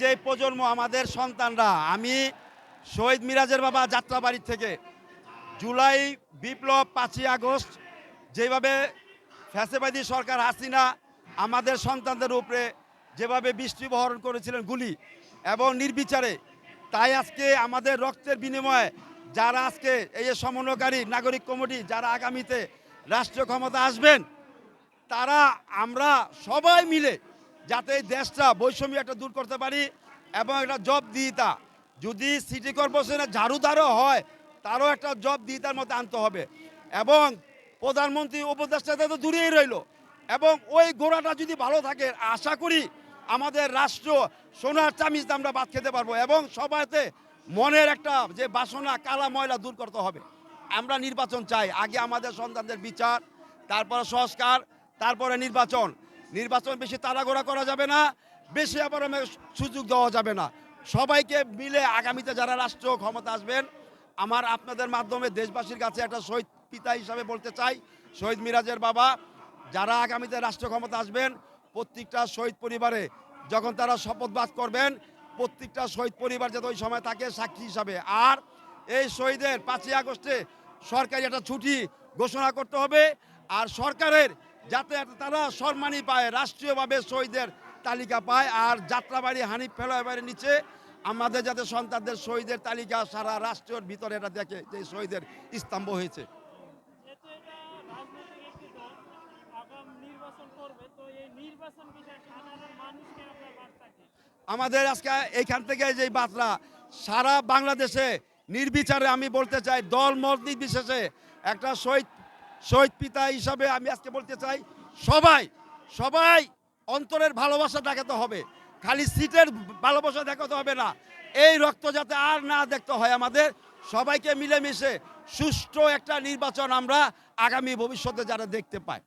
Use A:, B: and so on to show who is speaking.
A: যে প্রজন্ম আমাদের সন্তানরা, আমি শহীদ মিরাজের বাবা যাত্রাবাড়ির থেকে জুলাই বিপ্লব পাঁচই আগস্ট যেভাবে ফ্যাসেবাদী সরকার হাসিনা আমাদের সন্তানদের উপরে যেভাবে বৃষ্টি বহরণ করেছিলেন গুলি এবং নির্বিচারে, তাই আজকে আমাদের রক্তের বিনিময়ে যারা আজকে এই সমন্বয়কারী নাগরিক কমিটি যারা আগামীতে রাষ্ট্রীয় ক্ষমতা আসবেন, তারা, আমরা সবাই মিলে যাতে এই দেশটা বৈষম্য একটা দূর করতে পারি এবং একটা জব দিতা। যদি সিটি কর্পোরেশনের ঝাড়ুদারও হয়, তারও একটা জব দিতার মতো আনতে হবে। এবং প্রধানমন্ত্রী উপদেষ্টাতে তো দূরেই রইল। এবং ওই গোড়াটা যদি ভালো থাকে, আশা করি আমাদের রাষ্ট্র সোনার চামিচ আমরা বাদ খেতে পারব এবং সবাইতে মনের একটা যে বাসনা, কালা ময়লা দূর করতে হবে। আমরা নির্বাচন চাই। আগে আমাদের সন্তানদের বিচার, তারপরে সংস্কার, তারপরে নির্বাচন। নির্বাচন বেশি তাড়াঘোড়া করা যাবে না, বেশি আবার সুযোগ দেওয়া যাবে না। সবাইকে মিলে আগামীতে যারা রাষ্ট্র ক্ষমতা আসবেন, আমার আপনাদের মাধ্যমে দেশবাসীর কাছে একটা শহীদ পিতা হিসাবে বলতে চাই, শহীদ মিরাজের বাবা। যারা আগামীতে রাষ্ট্র ক্ষমতা আসবেন, প্রত্যেকটা শহীদ পরিবারে যখন তারা শপথবাদ করবেন, প্রত্যেকটা শহীদ পরিবার যাতে ওই সময় থাকে সাক্ষী হিসাবে। আর এই শহীদের পাঁচই আগস্টে সরকারি একটা ছুটি ঘোষণা করতে হবে, আর সরকারের যাতে তারা সম্মানই পায় রাষ্ট্রীয়ভাবে শহীদের তালিকা পায় আর যাত্রাবাড়ি হানিফ ফেলাবাড়ির নিচে আমাদের যাতে সন্তানদের শহীদের তালিকা সারা রাষ্ট্রের ভিতরে এটা দেখে যে শহীদের স্তম্ভ হয়েছে। আমাদের আজকে এইখান থেকে যে বার্তা সারা বাংলাদেশে নির্বিচারে আমি বলতে চাই দল মত নির্বিশেষে একটা শহীদ শহীদ পিতা হিসাবে আমি আজকে বলতে চাই, সবাই সবাই অন্তরের ভালোবাসা দেখাতে হবে। খালি সিটের ভালোবাসা দেখাতে হবে না। এই রক্ত যাতে আর না দেখতে হয় আমাদের। সবাইকে মিলেমিশে সুষ্ঠু একটা নির্বাচন আমরা আগামী ভবিষ্যতে যারা দেখতে পাই